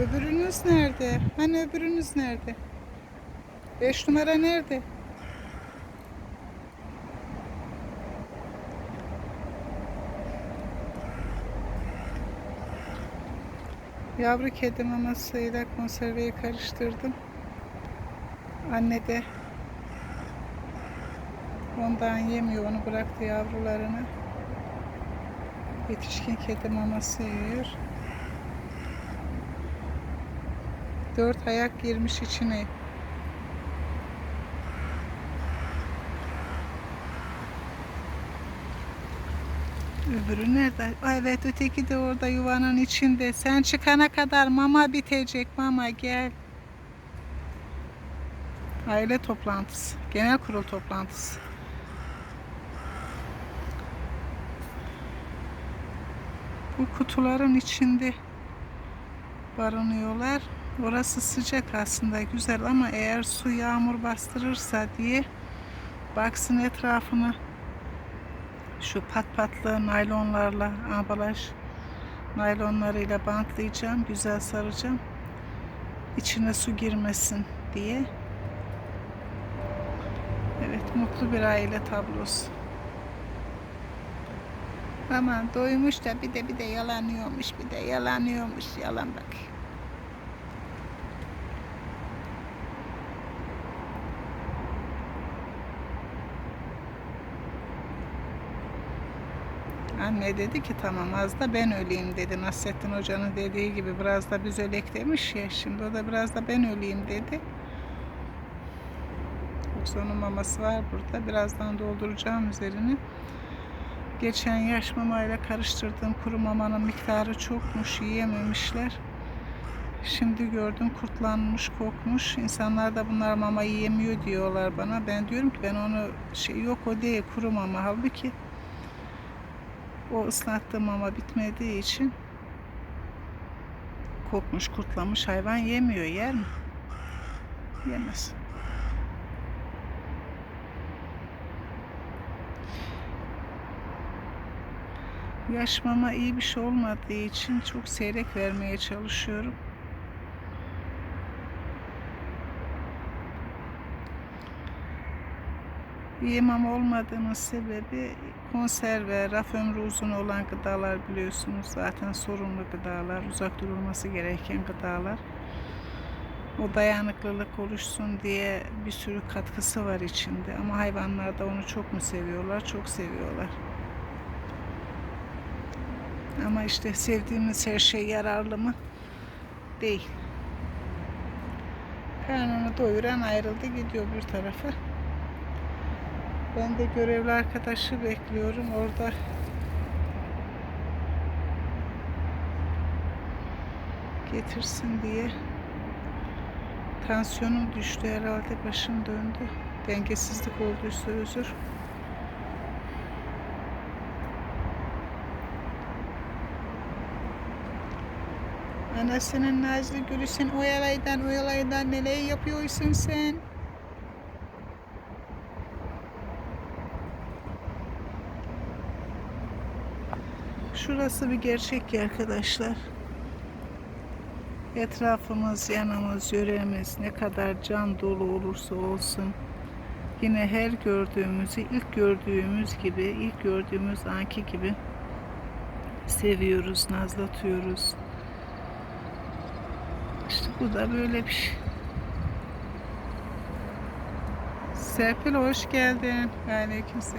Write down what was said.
Öbürünüz nerede? Hani öbürünüz nerede? Beş numara nerede? Yavru kedi mamasıyla konserveyi karıştırdım. Anne de ondan yemiyor. Onu bıraktı yavrularını. Yetişkin kedi maması yiyor. Dört ayak girmiş içine. Öbürü nerede? Evet öteki de orada yuvanın içinde. Sen çıkana kadar mama bitecek mama gel. Aile toplantısı. Genel kurul toplantısı. Bu kutuların içinde barınıyorlar. Orası sıcak aslında güzel ama eğer su yağmur bastırırsa diye baksın etrafını şu pat patlı naylonlarla ambalaj naylonlarıyla bantlayacağım. Güzel saracağım. İçine su girmesin diye. Evet mutlu bir aile tablosu. Aman doymuş da bir de bir de yalanıyormuş bir de yalanıyormuş yalan bak. Anne dedi ki tamam az da ben öleyim dedi. Nasrettin Hoca'nın dediği gibi biraz da biz ölek demiş ya. Şimdi o da biraz da ben öleyim dedi. Yoksa onun maması var burada. Birazdan dolduracağım üzerini. Geçen yaş mamayla karıştırdığım kuru mamanın miktarı çokmuş. Yiyememişler. Şimdi gördüm kurtlanmış, kokmuş. İnsanlar da bunlar mama yiyemiyor diyorlar bana. Ben diyorum ki ben onu şey yok o değil kuru mama. Halbuki o ıslattığım mama bitmediği için kokmuş, kurtlamış hayvan yemiyor. Yer mi? Yemez. Yaş mama iyi bir şey olmadığı için çok seyrek vermeye çalışıyorum. Yemem olmadığının sebebi konserve, raf ömrü uzun olan gıdalar biliyorsunuz zaten sorunlu gıdalar, uzak durulması gereken gıdalar. O dayanıklılık oluşsun diye bir sürü katkısı var içinde ama hayvanlar da onu çok mu seviyorlar? Çok seviyorlar. Ama işte sevdiğimiz her şey yararlı mı? Değil. Karnını doyuran ayrıldı gidiyor bir tarafa. Ben de görevli arkadaşı bekliyorum orada. Getirsin diye. Tansiyonum düştü herhalde başım döndü. Dengesizlik olduysa özür. Anasının nazlı gülüsün oyalaydan oyalaydan neler yapıyorsun sen? Şurası bir gerçek ki arkadaşlar. Etrafımız, yanımız, yöremiz ne kadar can dolu olursa olsun yine her gördüğümüzü ilk gördüğümüz gibi, ilk gördüğümüz anki gibi seviyoruz, nazlatıyoruz. İşte bu da böyle bir şey. Serpil hoş geldin. Aleykümselam.